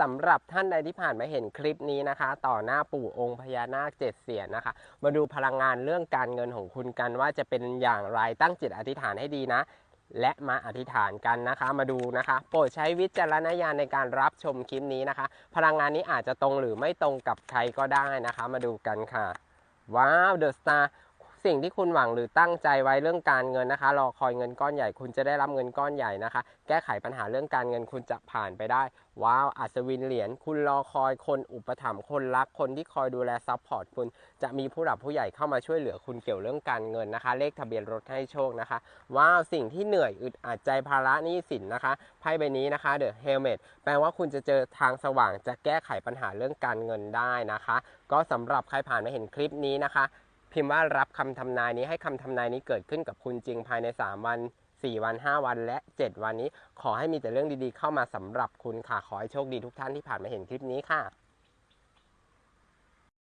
สำหรับท่านใดที่ผ่านมาเห็นคลิปนี้นะคะ ต่อหน้าปู่องค์พญานาคเจ็ดเสียนนะคะ มาดูพลังงานเรื่องการเงินของคุณกันว่าจะเป็นอย่างไรตั้งจิตอธิษฐานให้ดีนะ และมาอธิษฐานกันนะคะ มาดูนะคะ โปรดใช้วิจารณญาณในการรับชมคลิปนี้นะคะ พลังงานนี้อาจจะตรงหรือไม่ตรงกับใครก็ได้นะคะ มาดูกันค่ะว้าวเดอะสตาร์ สิ่งที่คุณหวังหรือตั้งใจไว้เรื่องการเงินนะคะ รอคอยเงินก้อนใหญ่ คุณจะได้รับเงินก้อนใหญ่นะคะ แก้ไขปัญหาเรื่องการเงินคุณจะผ่านไปได้ ว้าวอัศวินเหรียญคุณรอคอยคนอุปถัมภ์คนรักคนที่คอยดูแลซัพพอร์ตคุณ จะมีผู้หลักผู้ใหญ่เข้ามาช่วยเหลือคุณเกี่ยวเรื่องการเงินนะคะ เลขทะเบียนรถให้โชคนะคะ ว้าวสิ่งที่เหนื่อยอึดอัดใจภาระหนี้สินนะคะไพ่ใบนี้นะคะ The Helmet แปลว่าคุณจะเจอทางสว่างจะแก้ไขปัญหาเรื่องการเงินได้นะคะ ก็สำหรับใครผ่านมาเห็นคลิปนี้นะคะ พิมพ์ว่ารับคำทำนายนี้ให้คำทำนายนี้เกิดขึ้นกับคุณจริงภายใน 3 วัน 4 วัน 5 วัน และ 7 วันนี้ ขอให้มีแต่เรื่องดีๆ เข้ามาสำหรับคุณค่ะ ขอให้โชคดีทุกท่านที่ผ่านมาเห็นคลิปนี้ค่ะ